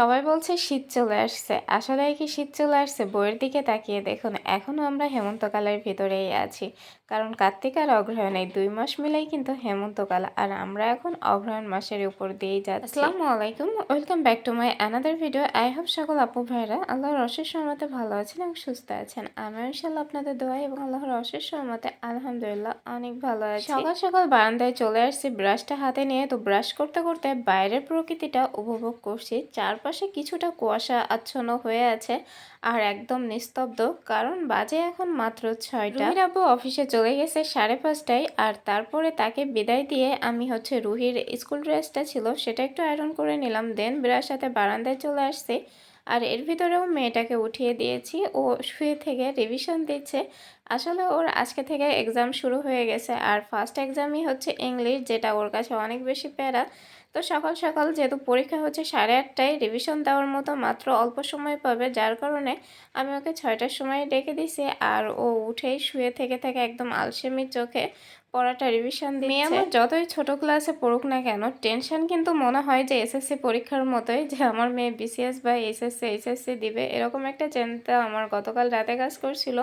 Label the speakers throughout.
Speaker 1: সবাই বলছে শীত চলে আসছে। আসলে কি শীত চলে আসছে? বইয়ের দিকে তাকিয়ে দেখুন এখনও আমরা হেমন্তকালের ভিতরেই আছি। কারণ কার্তিক আর অগ্রহায়ণ এই দুই মাস মিলেই কিন্তু হেমন্তকাল আর আমরা এখন অগ্রহায়ণ মাসের উপর দিয়েই যাচ্ছি। আসসালামু আলাইকুম welcome back to my another video. I hope সকল আপু ভাইরা আল্লাহর অশেষ সহমতে ভালো আছেন এবং সুস্থ আছেন। আমি ইনশাল্লাহ আপনাদের দোয়া এবং আল্লাহর অশেষ সহমতে আলহামদুলিল্লাহ অনেক ভালো আছি। সকাল সকাল বারান্দায় চলে আসছি ব্রাশটা হাতে নিয়ে। তো ব্রাশ করতে করতে বাইরের প্রকৃতিটা উপভোগ করছি। চারপাশে কিছুটা কুয়াশা আচ্ছন্ন হয়ে আছে আর একদম নিস্তব্ধ, কারণ বাজে এখন মাত্র ছয়টা। রুহির আব্বু অফিসে চলে গেছে সাড়ে পাঁচটায় আর তারপরে তাকে বিদায় দিয়ে আমি হচ্ছে রুহির স্কুল ড্রেসটা ছিল সেটা একটু আয়রন করে নিলাম। দেন বিরার সাথে বারান্দায় চলে আসছে। আর এর ভিতরেও মেয়েটাকে উঠিয়ে দিয়েছি। ও শুয়ে থেকে রিভিশন দিচ্ছে। আসলে ওর আজকে থেকে এক্সাম শুরু হয়ে গেছে। আর ফার্স্ট এক্সামই হচ্ছে ইংলিশ যেটা ওর কাছে অনেক বেশি প্যারা। তো সকাল সকাল যেহেতু পরীক্ষা হচ্ছে সাড়ে আটটায় রিভিশন দেওয়ার মতো মাত্র অল্প সময় পাবে, যার কারণে আমি ওকে ছয়টার সময় ডেকে দিছি। আর ও উঠেই শুয়ে থেকে থেকে একদম আলসেমির চোখে পড়াটা রিভিশন দিয়ে আমার যতই ছোট ক্লাসে পড়ুক না কেন টেনশন কিন্তু মনে হয় যে এসএসসি পরীক্ষার মতোই যে আমার মেয়ে বিসিএস বা এসএসসি এইচএসসি দিবে এরকম একটা চিন্তা আমার গতকাল রাতে কাজ করছিল।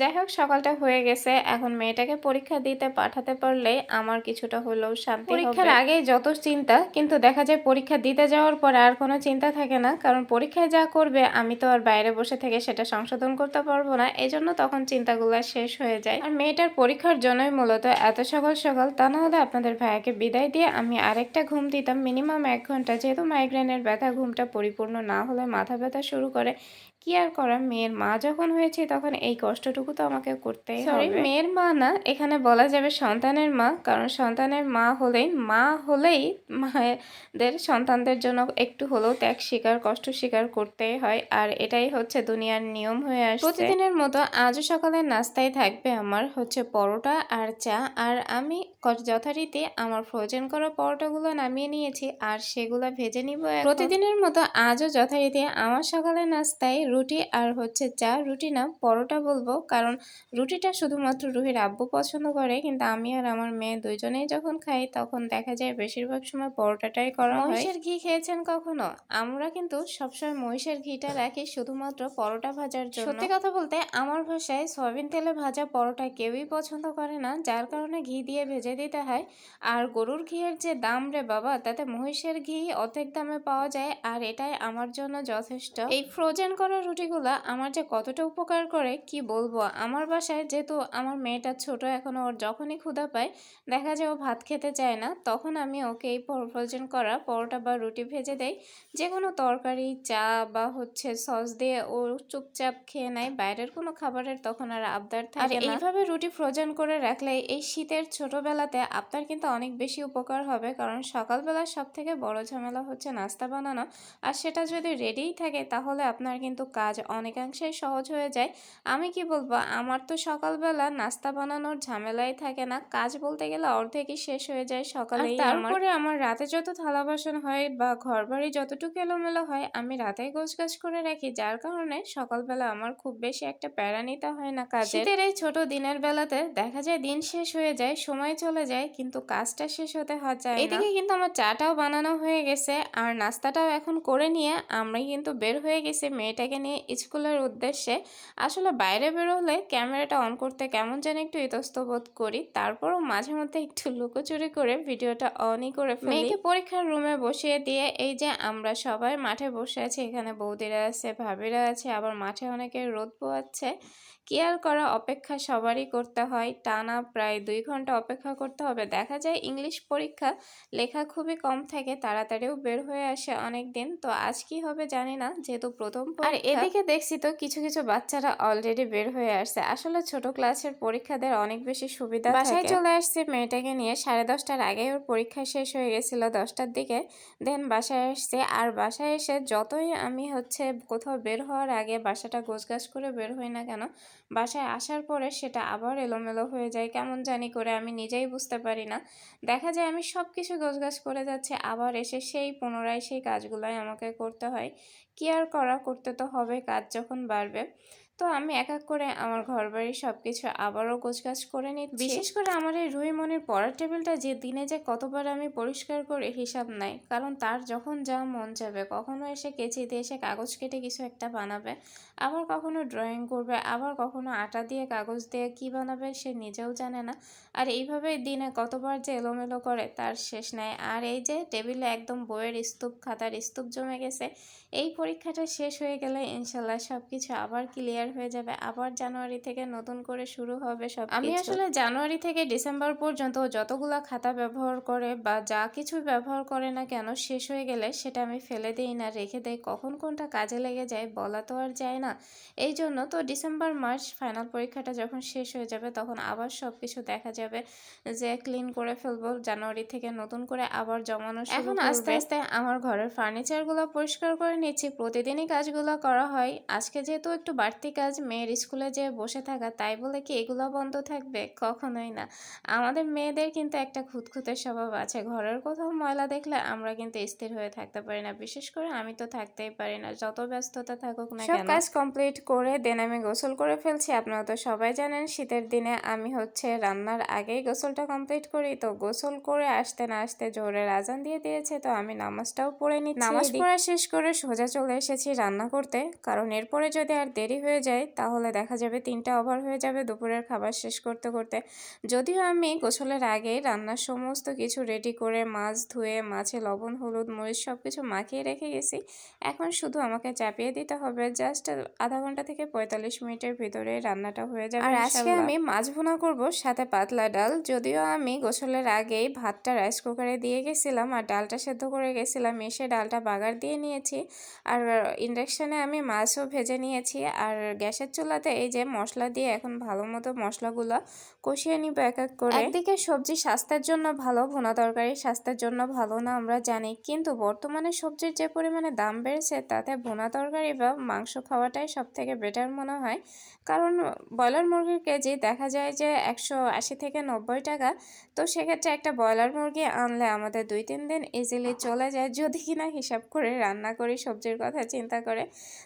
Speaker 1: যাই হোক, সকালটা হয়ে গেছে। এখন মেয়েটাকে পরীক্ষা দিতে পাঠাতে পারলে আমার কিছুটা হলেও শান্তি পরীক্ষার আগে যত চিন্তা, কিন্তু দেখা যায় পরীক্ষা দিতে যাওয়ার পর আর কোনো চিন্তা থাকে না, কারণ পরীক্ষায় যা করবে, আমি তো আর বাইরে বসে থেকে সেটা সংশোধন করতে পারব না। এজন্য তখন চিন্তাগুলো শেষ হয়ে যায়। আর মেয়েটার পরীক্ষার জন্যই মূলত এত সকাল সকাল, তা না হলে আপনাদের ভাইয়াকে বিদায় দিয়ে আমি আরেকটা ঘুম দিতাম। মিনিমাম এক ঘণ্টা, যেহেতু মাইগ্রেনের ব্যথা, ঘুমটা পরিপূর্ণ না হলে মাথা ব্যথা শুরু করে। কি আর করা? মেয়ের মা যখন হয়েছে তখন এই কষ্টটুকু তো আমাকে করতেই হবে। মেয়ের মা না এখানে বলা যাবে সন্তানের মা কারণ সন্তানের মা হলেই মা হলেই মায়েদের সন্তানদের জন্য একটু হলেও ত্যাগ স্বীকার কষ্ট স্বীকার করতেই হয়। আর এটাই হচ্ছে দুনিয়ার নিয়ম হয়ে আসছে। প্রতিদিনের মতো আজও সকালে নাস্তায় থাকবে আমার হচ্ছে পরোটা আর চা। আর আমি যথারীতি আমার ফ্রোজেন করা পরোটাগুলো নামিয়ে নিয়েছি আর সেগুলো ভেজে নিব প্রতিদিনের মতো আজও যথারীতি আমার সকালে নাস্তায় রুটি আর হচ্ছে চা রুটি না পরোটা বলব। কারণ রুটিটা শুধুমাত্র রুহির আব্বু পছন্দ করে কিন্তু আমি আর আমার মেয়ে দুইজনেই যখন খাই তখন দেখা যায় বেশিরভাগ সময় পরোটাটাই করা হয়। মহিষের ঘি খেয়েছেন কখনো? আমরা কিন্তু সবসময় মহিষের ঘিটা রাখি শুধুমাত্র পরোটা ভাজার জন্য। সত্যি কথা বলতে আমার ভাষায় সয়াবিন তেলে ভাজা পরোটা কেউই পছন্দ করে না যার কারণে ঘি দিয়ে ভেজে দিতে হয়। আর গরুর ঘিয়ের যে দাম রে বাবা তাতে মহিষের ঘি অর্ধেক দামে পাওয়া যায় আর এটাই আমার জন্য যথেষ্ট। এই ফ্রোজেন করা রুটিগুলো আমার যে কতটা উপকার করে কি বলব? আমার বাসায় যেহেতু আমার মেয়েটা ছোট এখনও ওর যখনই ক্ষুধা পায় দেখা যায় ও ভাত খেতে চায় না তখন আমি ওকে এই ফ্রোজেন করা পরোটা বা রুটি ভেজে দেই। যে কোনো তরকারি চা বা হচ্ছে সস দিয়ে ও চুপচাপ খেয়ে নেয় বাইরের কোনো খাবারের তখন আর আবদার থাকে এইভাবে রুটি ফ্রোজেন করে রাখলে এই শীতের ছোটবেলাতে আপনার কিন্তু অনেক বেশি উপকার হবে। কারণ সকালবেলা সব থেকে বড় ঝামেলা হচ্ছে নাস্তা বানানো। আর সেটা যদি রেডিই থাকে তাহলে আপনার কিন্তু কাজ অনেকাংশেই সহজ হয়ে যায়। আমি কি বলব? আমার তো সকালবেলা নাস্তা বানানোর ঝামেলাই থাকে না। কাজ বলতে গেলে অর্ধেকই শেষ হয়ে যায় সকালে তারপরে আমার রাতে যত থালা বাসন হয় বা ঘর বাড়ি যতটুকু এলোমেলো হয় আমি রাতেই গোছগাছ করে রাখি। যার কারণে সকালবেলা আমার খুব বেশি একটা প্যারা নিতে হয় না কাজে শীতের এই ছোট দিনের বেলাতে দেখা যায় দিন শেষ হয়ে যায় সময় চলে যায় কিন্তু কাজটা শেষ হতে হয় যায় এদিকে কিন্তু আমার চাটাও বানানো হয়ে গেছে আর নাস্তাটাও এখন করে নিয়ে আমরা কিন্তু বের হয়ে গেছি মেয়েটাকে নিয়ে স্কুলের উদ্দেশ্যে। আসলে বাইরে বেরোলে ক্যামেরাটা অন করতে কেমন যেন একটু ইতস্ত বোধ করি তারপরও মাঝে মধ্যে একটু লুকোচুরি করে ভিডিওটা অনই করে ফেলি। মেয়েকে পরীক্ষার রুমে বসিয়ে দিয়ে এই যে আমরা সবাই মাঠে বসে আছি এখানে বৌদিরা আছে ভাবিরা আছে আবার মাঠে অনেকে রোদ পোয়াচ্ছে কেয়ার করা অপেক্ষা সবারই করতে হয়। টানা প্রায় দুই ঘণ্টা অপেক্ষা করতে হবে। দেখা যায় ইংলিশ পরীক্ষা লেখা খুবই কম থাকে তাড়াতাড়িও বের হয়ে আসে অনেক দিন তো আজ কি হবে জানি না যেহেতু প্রথম আর এদিকে দেখছি তো কিছু কিছু বাচ্চারা অলরেডি বের হয়ে আসছে। আসলে ছোট ক্লাসের পরীক্ষাদের অনেক বেশি সুবিধা বাসায় চলে আসছে মেয়েটাকে নিয়ে। সাড়ে দশটার আগে ওর পরীক্ষা শেষ হয়ে গেছিল দশটার দিকে। দেন বাসায় আসছে। আর বাসায় এসে যতই আমি হচ্ছে কোথাও বের হওয়ার আগে বাসাটা গোছগাছ করে বের হই না কেন বাসায় আসার পরে সেটা আবার এলোমেলো হয়ে যায়। কেমন জানি করে আমি নিজেই বুঝতে পারি না। দেখা যায় আমি সব কিছু গোছগাছ করে যাচ্ছে, আবার এসে সেই পুনরায় সেই কাজগুলোই আমাকে করতে হয়। কি আর করা? করতে তো হবে কাজ যখন বাড়বে। তো আমি এক এক করে আমার ঘর বাড়ির সব কিছু আবারও গোছগাছ করে নিচ্ছি। বিশেষ করে আমার এই রুই মনের পড়ার টেবিলটা যে দিনে যে কতবার আমি পরিষ্কার করে হিসাব নাই, কারণ তার যখন যা মন যাবে কখনো এসে কেচি দিয়ে এসে কাগজ কেটে কিছু একটা বানাবে, আবার কখনো ড্রয়িং করবে, আবার কখনো আটা দিয়ে কাগজ দিয়ে কি বানাবে সে নিজেও জানে না। আর এইভাবে দিনে কতবার যে এলোমেলো করে, তার শেষ নাই। আর এই যে টেবিলে একদম বইয়ের স্তূপ, খাতার স্তূপ জমে গেছে, এই পরীক্ষাটা শেষ হয়ে গেলে ইনশাল্লাহ সব কিছু আবার ক্লিয়ার হয়ে যাবে। আবার জানুয়ারি থেকে নতুন করে শুরু হবে সব আমি আসলে জানুয়ারি থেকে ডিসেম্বর পর্যন্ত যতগুলা খাতা ব্যবহার করে বা যা কিছু ব্যবহার করে না কেন শেষ হয়ে গেলে সেটা আমি ফেলে দিই না রেখে দেই। কখন কোনটা কাজে লেগে যায় বলা তো আর যায় না। এই জন্য তো ডিসেম্বর মার্চ ফাইনাল পরীক্ষাটা যখন শেষ হয়ে যাবে তখন আবার সব কিছু দেখা যাবে যে ক্লিন করে ফেলব জানুয়ারি থেকে নতুন করে আবার জমানো এখন আস্তে আস্তে আমার ঘরের ফার্নিচারগুলো পরিষ্কার করে নিচ্ছি প্রতিদিনই কাজগুলো করা হয়। আজকে যেহেতু একটু বাড়তি কাজ মেয়ের স্কুলে যে বসে থাকা তাই বলে কি এগুলো বন্ধ থাকবে? কখনোই না। আমাদের মেয়েদের কিন্তু একটা খুঁতখুঁতে স্বভাব আছে। ঘরের কোথাও ময়লা দেখলে আমরা কিন্তু স্থির হয়ে থাকতে পারি না। বিশেষ করে আমি তো থাকতেই পারি না। যত ব্যস্ততা থাকুক না সব কাজ কমপ্লিট করে দেন আমি গোসল করে ফেলছি। আপনারা তো সবাই জানেন শীতের দিনে আমি হচ্ছে রান্নার আগেই গোসলটা কমপ্লিট করি। তো গোসল করে আসতে না আসতে জোরের আজান দিয়ে দিয়েছে তো আমি নামাজটাও পড়ে নিচ্ছি। নামাজ পড়া শেষ করে সোজা চলে এসেছি রান্না করতে। কারণ এরপরে যদি আর দেরি হয়ে যায় তাহলে দেখা যাবে তিনটা ওভার হয়ে যাবে দুপুরের খাবার শেষ করতে করতে। যদিও আমি গোসলের আগে রান্নার সমস্ত কিছু রেডি করে মাছ ধুয়ে মাছে লবণ হলুদ মরিচ সব কিছু মাখিয়ে রেখে গেছি। এখন শুধু আমাকে চাপিয়ে দিতে হবে জাস্ট আধা ঘণ্টা থেকে পঁয়তাল্লিশ মিনিটের ভিতরে রান্নাটা হয়ে যাবে আর আজকে আমি মাছ ভুনা করব সাথে পাতলা ডাল। যদিও আমি গোসলের আগেই ভাতটা রাইস কুকারে দিয়ে গেছিলাম আর ডালটা সেদ্ধ করে গেছিলাম এসে ডালটা বাগার দিয়ে নিয়েছি। আর ইন্ডাকশানে আমি মাছও ভেজে নিয়েছি। আর গ্যাসের চুলাতে এই যে মশলা দিয়ে এখন ভালো মতো মশলাগুলো কষিয়ে নিব এক এক করে। একদিকে সবজি স্বাস্থ্যের জন্য ভালো, ভুনা তরকারি স্বাস্থ্যের জন্য ভালো না আমরা জানি। কিন্তু বর্তমানে সবজির যে পরিমাণে দাম বেড়েছে, তাতে ভুনা তরকারি বা মাংস খাওয়াটাই সব থেকে বেটার মনে হয়। কারণ ব্রয়লার মুরগির কেজি দেখা যায় যে একশো আশি থেকে নব্বই টাকা। তো সেক্ষেত্রে একটা ব্রয়লার মুরগি আনলে আমাদের দুই তিন দিন ইজিলি চলে যায়। যদি কিনা হিসাব করে রান্না করি, সবজির কথা চিন্তা করে,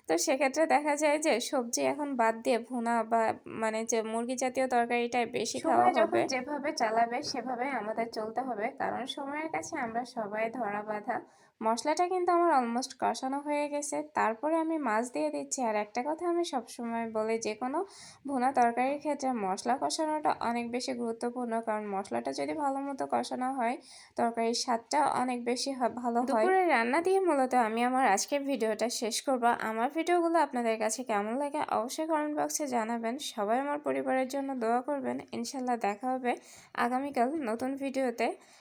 Speaker 1: তো সেক্ষেত্রে দেখা যায় যে সবজি এখন বাদ দিয়ে ভুনা বা মানে যে মুরগি জাতীয় তরকারিটাই বেশি খাওয়া হবে। যেভাবে চালাবে সেভাবে আমাদের চলতে হবে। কারণ সময়ের কাছে আমরা সবাই ধরা বাঁধা। মশলাটা কিন্তু আমার অলমোস্ট কষানো হয়ে গেছে। তারপরে আমি মাছ দিয়ে দিচ্ছি। আর একটা কথা আমি সবসময় বলি যে কোনো ভুনা তরকারির ক্ষেত্রে মশলা কষানোটা অনেক বেশি গুরুত্বপূর্ণ। কারণ মশলাটা যদি ভালো মতো কষানো হয়, তরকারির স্বাদটা অনেক বেশি ভালো হয়। দুপুরে রান্না দিয়ে মূলত আমি আমার আজকের ভিডিওটা শেষ করব। আমার ভিডিওগুলো আপনাদের কাছে কেমন লাগে অবশ্যই কমেন্ট বক্সে জানাবেন। সবাই আমার পরিবারের জন্য দোয়া করবেন। ইনশাল্লাহ দেখা হবে আগামীকাল নতুন ভিডিওতে।